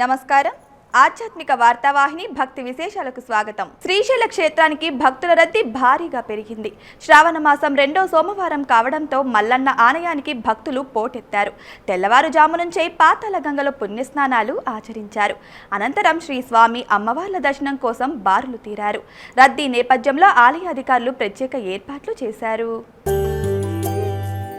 నమస్కారం. ఆధ్యాత్మిక వార్తావాహిని భక్తి విశేషాలకు స్వాగతం. శ్రీశైల క్షేత్రానికి భక్తుల రద్దీ భారీగా పెరిగింది. శ్రావణ మాసం రెండో సోమవారం కావడంతో మల్లన్న ఆలయానికి భక్తులు పోటెత్తారు. తెల్లవారుజాము నుంచే పాతాల గంగలో పుణ్యస్నానాలు ఆచరించారు. అనంతరం శ్రీ స్వామి అమ్మవార్ల దర్శనం కోసం బారులు తీరారు. రద్దీ నేపథ్యంలో ఆలయ అధికారులు ప్రత్యేక ఏర్పాట్లు చేశారు.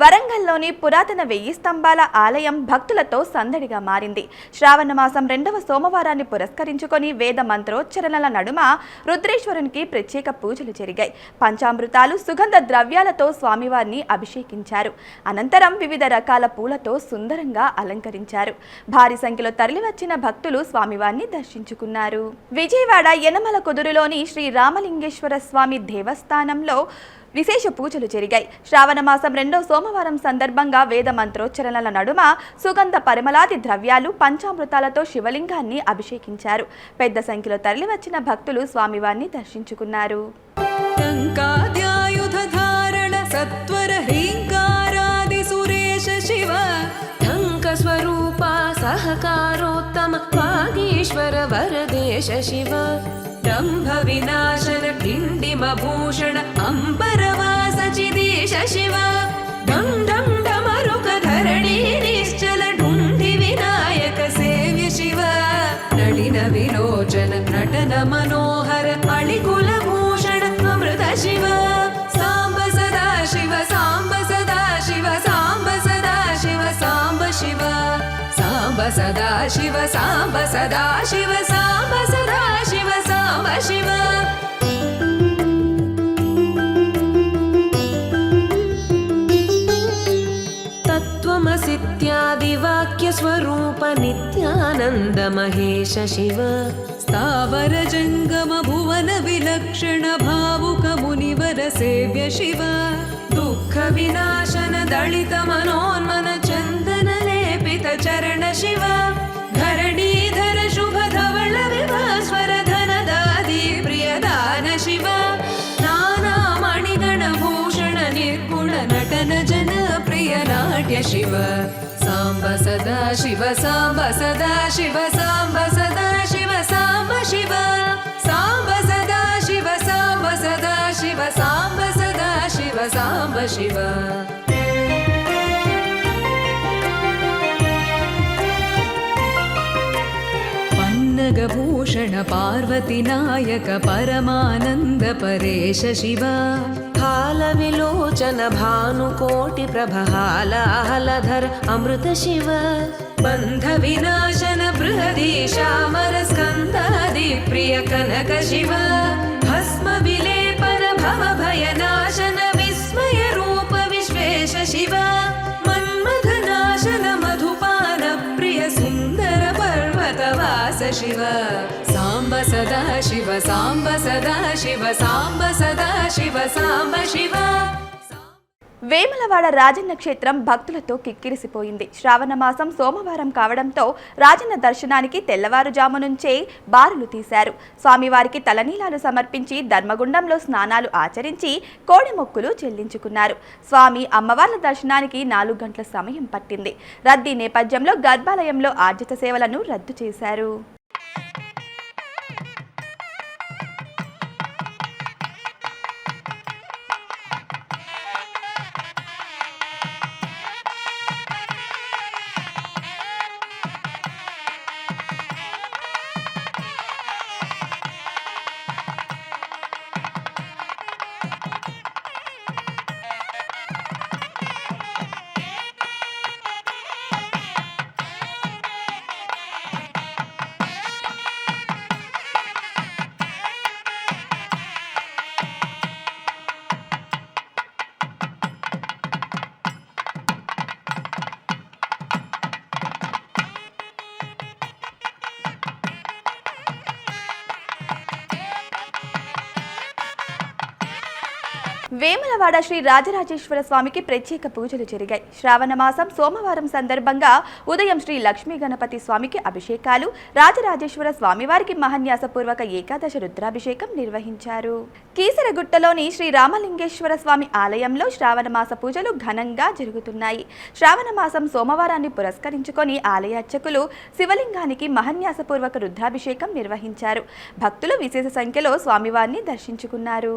వరంగల్లోని పురాతన వెయ్యి స్తంభాల ఆలయం భక్తులతో సందడిగా మారింది. శ్రావణ మాసం రెండవ సోమవారాన్ని పురస్కరించుకొని వేద మంత్రోచ్చరణల నడుమ రుద్రేశ్వరునికి ప్రత్యేక పూజలు జరిగాయి. పంచామృతాలు సుగంధ ద్రవ్యాలతో స్వామివారిని అభిషేకించారు. అనంతరం వివిధ రకాల పూలతో సుందరంగా అలంకరించారు. భారీ సంఖ్యలో తరలివచ్చిన భక్తులు స్వామివారిని దర్శించుకున్నారు. విజయవాడ యనమల కుదురులోని శ్రీ రామలింగేశ్వర స్వామి దేవస్థానంలో విశేష పూజలు జరిగాయి. శ్రావణ మాసం రెండో సోమవారం సందర్భంగా వేద మంత్రోచ్చరణల నడుమ సుగంధ పరిమళాది ద్రవ్యాలు పంచామృతాలతో శివలింగాన్ని అభిషేకించారు. పెద్ద సంఖ్యలో తరలివచ్చిన భక్తులు స్వామివారిని దర్శించుకున్నారు. సత్వర సురేష శివ స్వరూపా సహకార वागीश्वर वरदेश शिव दम्भ विनाशन डिण्डिमभूषण अम्बरवास चिदेश शिव डं डं डमरुक धरणी निश्चल ढुण्डि विनायक सेव्य शिव नलिन विलोचन नटन मनोहर अळिकुलभूषण अमृत शिव साम्ब सदा शिव साम्ब साम्ब शिव तत्त्वमसित्यादिवाक्यस्वरूप नित्यानन्द महेश शिव स्थावर जङ्गम भुवन विलक्षण भावुक मुनिवर सेव्य शिव। दुःख विनाशन दलित मनोन्मन चरण शिव धरणीधर शुभ विभास्वर धन दादी प्रियदान शिव। नाना मणिगण भूषण निर्गुण नटन जन प्रिय नाट्य शिव। साम्ब सदा शिव साम्ब सदा शिव साम्ब सदा शिव साम्ब शिव। साम्ब सदा शिव साम्ब सदा शिव साम्ब सदा शिव साम्ब शिव पार्वती नायक परमानंद परेश शिव। हालविलोचन हलधर अमृत शिव। बन्धविनाशन प्रिय कनक शिव। भस्मिपर भव भयन शिव साम्ब सदा शिव साम्ब सदा शिव साम्ब शिव వేములవాడ రాజన్న క్షేత్రం భక్తులతో కిక్కిరిసిపోయింది శ్రావణ మాసం సోమవారం కావడంతో రాజన్న దర్శనానికి తెల్లవారుజాము నుంచే బారులు తీశారు స్వామివారికి తలనీలాలు సమర్పించి ధర్మగుండంలో స్నానాలు ఆచరించి కోడి మొక్కులు చెల్లించుకున్నారు స్వామి అమ్మవార్ల దర్శనానికి నాలుగు గంటల సమయం పట్టింది రద్దీ నేపథ్యంలో గర్భాలయంలో ఆర్జిత సేవలను రద్దు చేశారు వేములవాడ శ్రీ రాజరాజేశ్వర స్వామికి ప్రత్యేక పూజలు జరిగాయి. శ్రావణ మాసం సోమవారం సందర్భంగా ఉదయం శ్రీ లక్ష్మీ గణపతి స్వామికి అభిషేకాలు రాజరాజేశ్వర స్వామివారికి మహన్యాసపూర్వక ఏకాదశ రుద్రాభిషేకం నిర్వహించారు. కీసరగుట్టలోని శ్రీ రామలింగేశ్వర స్వామి ఆలయంలో శ్రావణ మాస పూజలు ఘనంగా జరుగుతున్నాయి. శ్రావణ మాసం సోమవారాన్ని పురస్కరించుకొని ఆలయ అర్చకులు శివలింగానికి మహన్యాసపూర్వక రుద్రాభిషేకం నిర్వహించారు. భక్తులు విశేష సంఖ్యలో స్వామివారిని దర్శించుకున్నారు.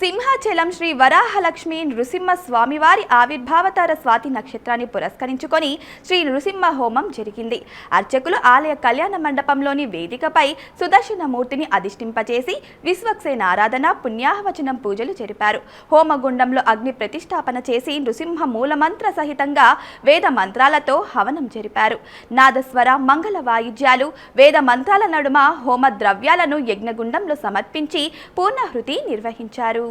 సింహాచలం శ్రీ వరాహలక్ష్మి నృసింహ స్వామివారి ఆవిర్భావతార స్వాతి నక్షత్రాన్ని పురస్కరించుకొని శ్రీ నృసింహ హోమం జరిగింది. అర్చకులు ఆలయ కళ్యాణ మండపంలోని వేదికపై సుదర్శన మూర్తిని అధిష్ఠింపచేసి విశ్వక్సేన ఆరాధన పుణ్యాహవచనం పూజలు జరిపారు. హోమగుండంలో అగ్ని ప్రతిష్టాపన చేసి నృసింహ మూలమంత్ర సహితంగా వేద మంత్రాలతో హవనం జరిపారు. నాదస్వర మంగళ వాయిద్యాలు వేద మంత్రాల నడుమ హోమ ద్రవ్యాలను యజ్ఞగుండంలో సమర్పించి పూర్ణాహృతి నిర్వహించారు.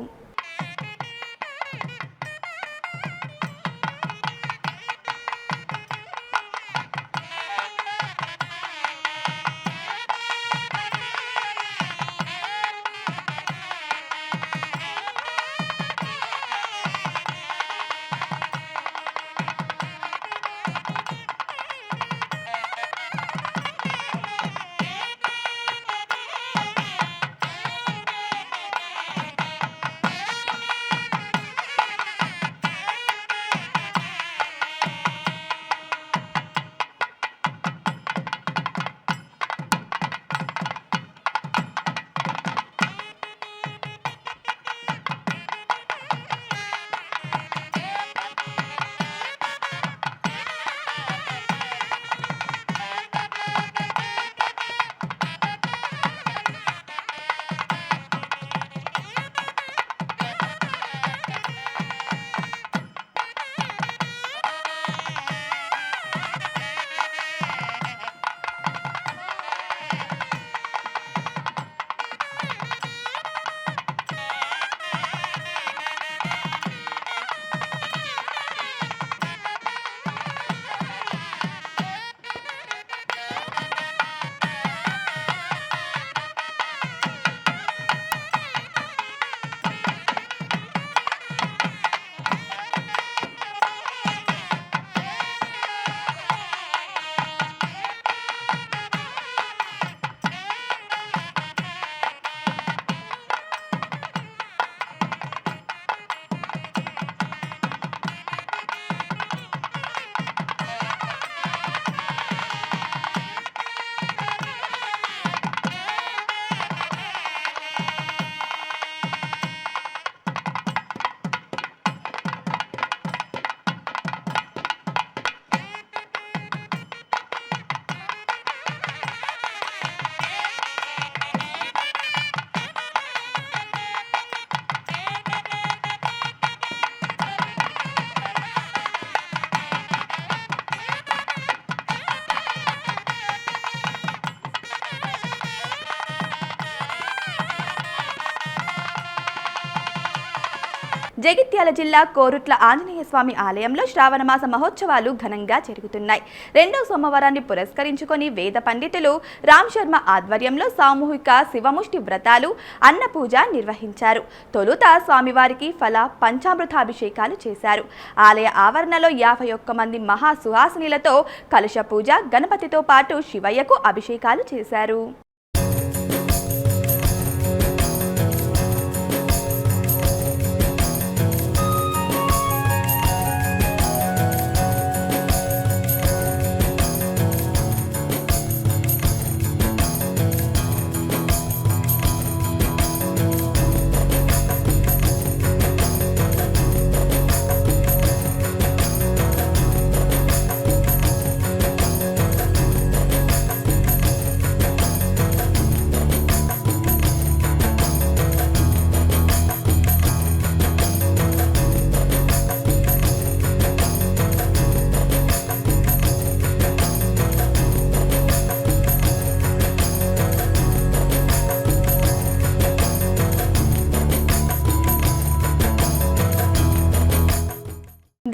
జగిత్యాల జిల్లా కోరుట్ల ఆంజనేయ స్వామి ఆలయంలో శ్రావణమాస మహోత్సవాలు ఘనంగా జరుగుతున్నాయి. రెండో సోమవారాన్ని పురస్కరించుకొని వేద పండితులు రామ్ శర్మ ఆధ్వర్యంలో సామూహిక శివముష్టి వ్రతాలు అన్నపూజ నిర్వహించారు. తొలుత స్వామివారికి ఫల పంచామృతాభిషేకాలు చేశారు. ఆలయ ఆవరణలో యాభై ఒక్క మంది మహా సుహాసినిలతో కలుష పూజ గణపతితో పాటు శివయ్యకు అభిషేకాలు చేశారు.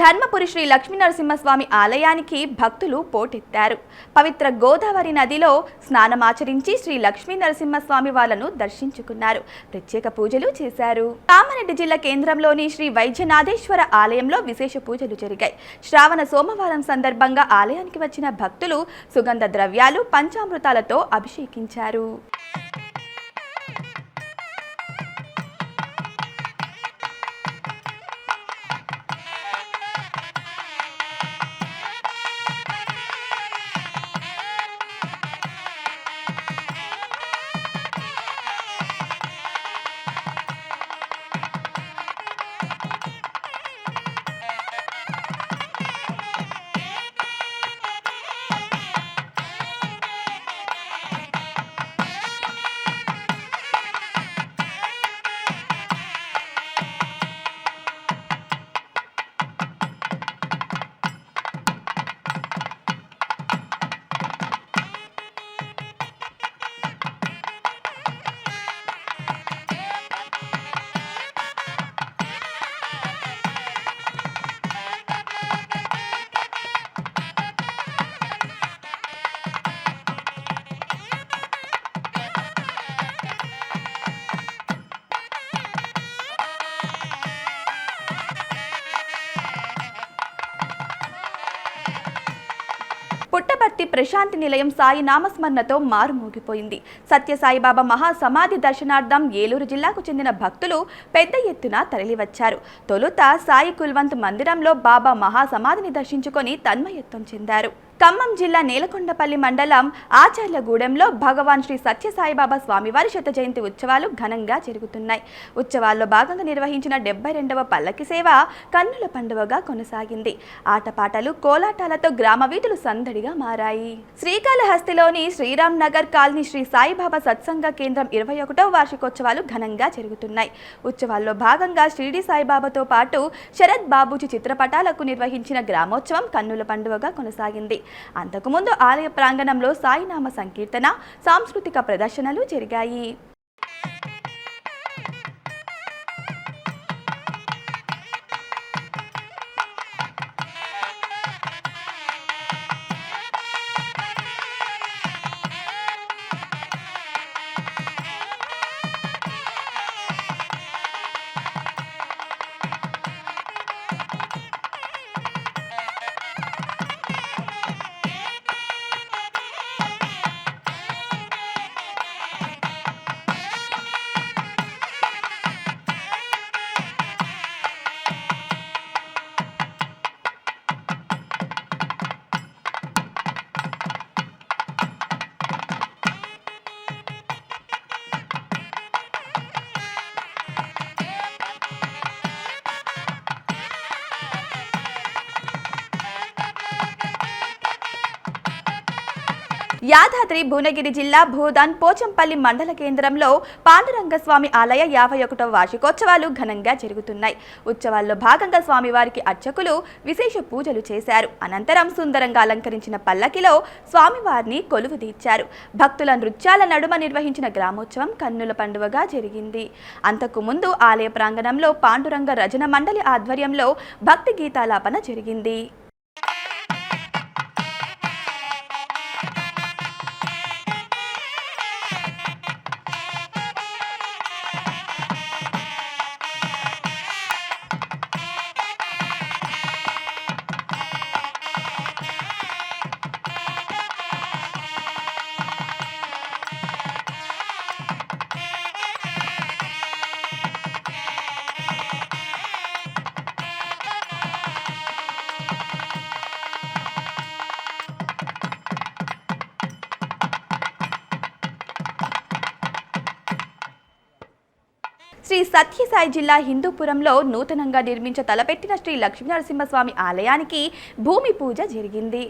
ధర్మపురి శ్రీ లక్ష్మీనరసింహస్వామి ఆలయానికి భక్తులు పోటెత్తారు. పవిత్ర గోదావరి నదిలో స్నానమాచరించి శ్రీ లక్ష్మీనరసింహస్వామి వాళ్ళను దర్శించుకున్నారు. ప్రత్యేక పూజలు చేశారు. కామారెడ్డి జిల్లా కేంద్రంలోని శ్రీ వైద్యనాథేశ్వర ఆలయంలో విశేష పూజలు జరిగాయి. శ్రావణ సోమవారం సందర్భంగా ఆలయానికి వచ్చిన భక్తులు సుగంధ ద్రవ్యాలు పంచామృతాలతో అభిషేకించారు. ప్రశాంతి నిలయం సాయి నామస్మరణతో మారుమోగిపోయింది సత్యసాయిబాబా మహాసమాధి దర్శనార్థం ఏలూరు జిల్లాకు చెందిన భక్తులు పెద్ద ఎత్తున తరలివచ్చారు. తొలుత సాయి కుల్వంత్ మందిరంలో బాబా మహాసమాధిని దర్శించుకొని తన్మయత్వం చెందారు. ఖమ్మం జిల్లా నేలకొండపల్లి మండలం ఆచార్యగూడెంలో భగవాన్ శ్రీ సత్యసాయిబాబా స్వామివారి శత జయంతి ఉత్సవాలు ఘనంగా జరుగుతున్నాయి. ఉత్సవాల్లో భాగంగా నిర్వహించిన డెబ్బై రెండవ పల్లకి సేవ కన్నుల పండుగగా కొనసాగింది. ఆటపాటలు కోలాటాలతో గ్రామ వీధులు సందడిగా మారాయి. శ్రీకాళహస్తిలోని శ్రీరామ్ నగర్ కాలనీ శ్రీ సాయిబాబా సత్సంగ కేంద్రం ఇరవై ఒకటవ వార్షికోత్సవాలు ఘనంగా జరుగుతున్నాయి. ఉత్సవాల్లో భాగంగా షిరిడి సాయిబాబాతో పాటు శరత్ బాబూజీ చిత్రపటాలకు నిర్వహించిన గ్రామోత్సవం కన్నుల పండుగగా కొనసాగింది. అంతకుముందు ఆలయ ప్రాంగణంలో సాయినామ సంకీర్తన సాంస్కృతిక ప్రదర్శనలు జరిగాయి. యాదాద్రి భువనగిరి జిల్లా భూదాన్ పోచంపల్లి మండల కేంద్రంలో పాండురంగస్వామి ఆలయ యాభై ఒకటవ వార్షికోత్సవాలు ఘనంగా జరుగుతున్నాయి. ఉత్సవాల్లో భాగంగా స్వామివారికి అర్చకులు విశేష పూజలు చేశారు. అనంతరం సుందరంగా అలంకరించిన పల్లకిలో స్వామివారిని కొలువు తీర్చారు. భక్తుల నృత్యాల నడుమ నిర్వహించిన గ్రామోత్సవం కన్నుల పండువగా జరిగింది. అంతకు ముందు ఆలయ ప్రాంగణంలో పాండురంగ రజన మండలి ఆధ్వర్యంలో భక్తి గీతాలాపన జరిగింది. శ్రీ సత్యసాయి జిల్లా హిందూపురంలో నూతనంగా నిర్మించ తలపెట్టిన శ్రీ లక్ష్మీనరసింహస్వామి ఆలయానికి భూమి పూజ జరిగింది.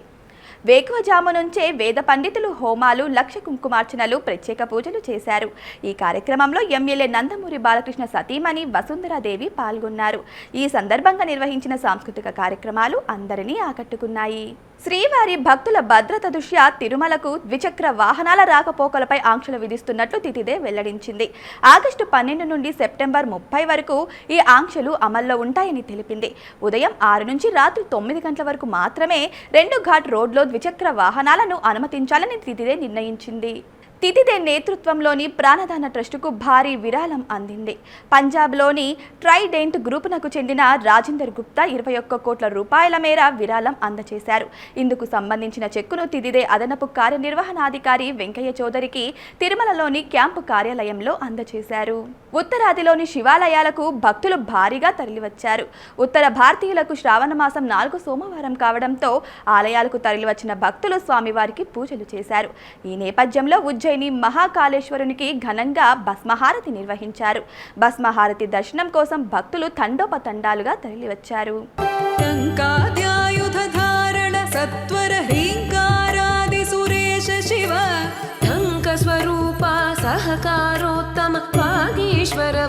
వేకువజాము నుంచే వేద పండితులు హోమాలు లక్ష కుంకుమార్చనలు ప్రత్యేక పూజలు చేశారు. ఈ కార్యక్రమంలో ఎమ్మెల్యే నందమూరి బాలకృష్ణ సతీమణి వసుంధరాదేవి పాల్గొన్నారు. ఈ సందర్భంగా నిర్వహించిన సాంస్కృతిక కార్యక్రమాలు అందరినీ ఆకట్టుకున్నాయి. శ్రీవారి భక్తుల భద్రత దృష్ట్యా తిరుమలకు ద్విచక్ర వాహనాల రాకపోకలపై ఆంక్షలు విధిస్తున్నట్లు తితిదే వెల్లడించింది. ఆగస్టు పన్నెండు నుండి సెప్టెంబర్ ముప్పై వరకు ఈ ఆంక్షలు అమల్లో ఉంటాయని తెలిపింది. ఉదయం ఆరు నుంచి రాత్రి తొమ్మిది గంటల వరకు మాత్రమే రెండు ఘాట్ రోడ్లో ద్విచక్ర వాహనాలను అనుమతించాలని తితిదే నిర్ణయించింది. తితిదే నేతృత్వంలోని ప్రాణదాన ట్రస్టుకు భారీ విరాళం అందింది. పంజాబ్లోని ట్రైడెంట్ గ్రూపునకు చెందిన రాజేందర్ గుప్తా ఇరవై ఒక్క కోట్ల రూపాయల మేర విరాళం అందజేశారు ఇందుకు సంబంధించిన చెక్కును తిదిదే అదనపు కార్యనిర్వహణాధికారి వెంకయ్య చౌదరికి తిరుమలలోని క్యాంపు కార్యాలయంలో అందజేశారు ఉత్తరాదిలోని శివాలయాలకు భక్తులు భారీగా తరలివచ్చారు. ఉత్తర భారతీయులకు శ్రావణ మాసం నాలుగు సోమవారం కావడంతో ఆలయాలకు తరలివచ్చిన భక్తులు స్వామివారికి పూజలు చేశారు. ఈ నేపథ్యంలో శ్రీశైలి మహాకాళేశ్వరునికి ఘనంగా భస్మహారతి నిర్వహించారు. భస్మహారతి దర్శనం కోసం భక్తులు తండోపతండాలుగా తరలివచ్చారు. సత్వర సురేష శివ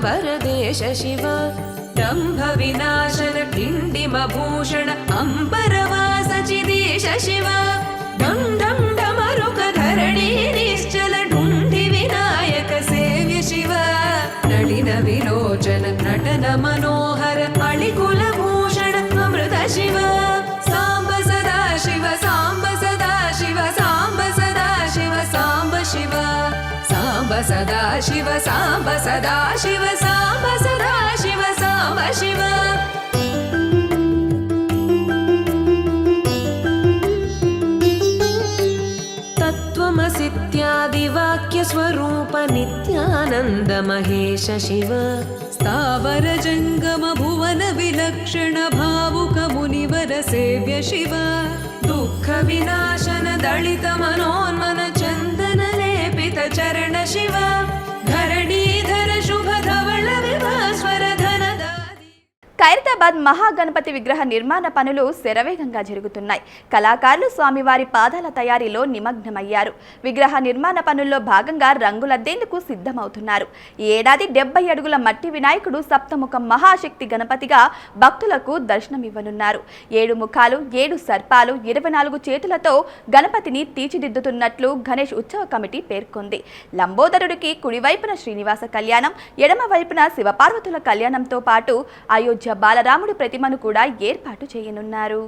వరదేశ శివ వినాశన కిండిమ భూషణ అంబరవాస చిదేశ శివ డం ಧರಣೀಶ್ಚಲ ಡುಂಡಿ ವಿನಾಯಕ ಸೇವ್ಯ ಶಿವ ನಳಿನ ವಿರೋಚನ ನಟನ ಮನೋಹರ ಅಳಿಕುಲ ಭೂಷಣ ಅಮೃತ ಶಿವ ಸಾಂಬ ಸದಾ ಶಿವ ಸಾಂಬ ಸದಾ ಶಿವ ಸಾಂಬ ಸದಾ ಶಿವ ಸಾಂಬ ಶಿವ ಸಾಂಬ ಸದಾ ಶಿವ ಸಾಂಬ ಸದಾ ಶಿವ ಸಾಂಬ ಸದಾ ಶಿವ ಸಾಂಬ ಶಿವ नित्यानन्द महेश शिव स्थावर जङ्गम भुवन विलक्षण भावुक मुनिवर सेव्य शिव दुःख विनाशन दलित मनोन्मन चन्दन लेपित चरण शिव ఖైరతాబాద్ మహాగణపతి విగ్రహ నిర్మాణ పనులు శరవేగంగా జరుగుతున్నాయి. కళాకారులు స్వామివారి పాదాల తయారీలో నిమగ్నమయ్యారు. విగ్రహ నిర్మాణ పనుల్లో భాగంగా రంగులద్దేందుకు సిద్ధమవుతున్నారు. ఈ ఏడాది డెబ్బై అడుగుల మట్టి వినాయకుడు సప్తముఖ మహాశక్తి గణపతిగా భక్తులకు దర్శనమివ్వనున్నారు. ఏడు ముఖాలు ఏడు సర్పాలు ఇరవై నాలుగు చేతులతో గణపతిని తీర్చిదిద్దుతున్నట్లు గణేష్ ఉత్సవ కమిటీ పేర్కొంది. లంబోదరుడికి కుడివైపున శ్రీనివాస కళ్యాణం ఎడమ వైపున శివపార్వతుల కళ్యాణంతో పాటు అయోధ్య బాలరాముడి ప్రతిమను కూడా ఏర్పాటు చేయనున్నారు.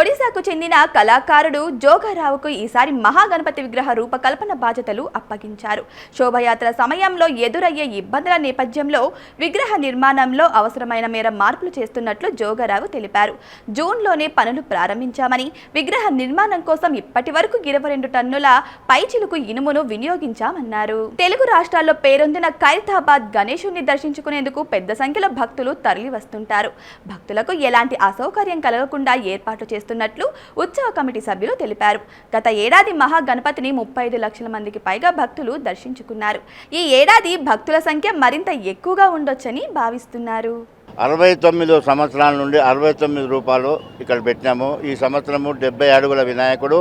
ఒడిశాకు చెందిన కళాకారుడు జోగారావుకు ఈసారి మహాగణపతి విగ్రహ రూపకల్పన బాధ్యతలు అప్పగించారు. శోభయాత్ర సమయంలో ఎదురయ్యే ఇబ్బందుల నేపథ్యంలో విగ్రహ నిర్మాణంలో అవసరమైన మేర మార్పులు చేస్తున్నట్లు జోగారావు తెలిపారు. జూన్లోనే పనులు ప్రారంభించామని విగ్రహ నిర్మాణం కోసం ఇప్పటి వరకు ఇరవై రెండు టన్నుల పైచిలుకు ఇనుమును వినియోగించామన్నారు. తెలుగు రాష్ట్రాల్లో పేరొందిన ఖైరతాబాద్ గణేశుని దర్శించుకునేందుకు పెద్ద సంఖ్యలో భక్తులు తరలి వస్తుంటారు భక్తులకు ఎలాంటి అసౌకర్యం కలగకుండా ఏర్పాటు చేస్తున్నట్లు ఉత్సవ కమిటీ సభ్యులు తెలిపారు. గత ఏడాది మహాగణపతిని ముప్పై ఐదు లక్షల మందికి పైగా భక్తులు దర్శించుకున్నారు. ఈ ఏడాది భక్తుల సంఖ్య మరింత ఎక్కువగా ఉండొచ్చని భావిస్తున్నారు. అరవై తొమ్మిది సంవత్సరాల నుండి అరవై తొమ్మిది రూపాయలు ఇక్కడ పెట్టినాము. ఈ సంవత్సరము డెబ్బై అడుగుల వినాయకుడు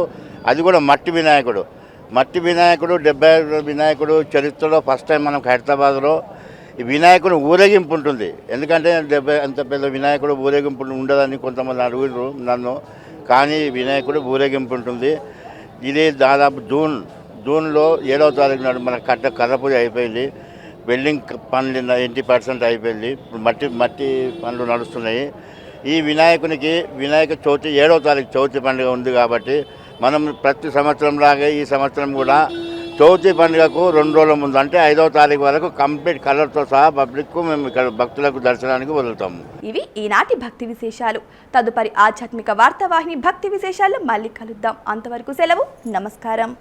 అది కూడా మట్టి వినాయకుడు. మట్టి వినాయకుడు డెబ్బై అడుగుల వినాయకుడు చరిత్రలో ఫస్ట్ టైం మనం హైదరాబాద్లో ఈ ఊరేగింపు ఉంటుంది. ఎందుకంటే అంత పెద్ద వినాయకుడు ఊరేగింపు ఉండదని కొంతమంది అడుగురు నన్ను. కానీ వినాయకుడు ఊరేగింపు ఉంటుంది. ఇది దాదాపు జూన్ జూన్లో ఏడవ తారీఖు నాడు మన కట్ట కర్రపూజ అయిపోయింది. వెల్డింగ్ పనులు నైంటీ పర్సెంట్ అయిపోయింది. ఇప్పుడు మట్టి మట్టి పనులు నడుస్తున్నాయి. ఈ వినాయకునికి వినాయక చవితి ఏడవ తారీఖు చవితి పండుగ ఉంది కాబట్టి మనం ప్రతి సంవత్సరం లాగే ఈ సంవత్సరం కూడా చవితి పండుగకు రెండు రోజుల ముందు అంటే ఐదవ తారీఖు వరకు కంప్లీట్ కలర్తో సహా పబ్లిక్కు మేము ఇక్కడ భక్తులకు దర్శనానికి వదులుతాము. ఇవి ఈనాటి భక్తి విశేషాలు. తదుపరి ఆధ్యాత్మిక వార్తావాహిని భక్తి విశేషాలు మళ్ళీ కలుద్దాం. అంతవరకు సెలవు నమస్కారం.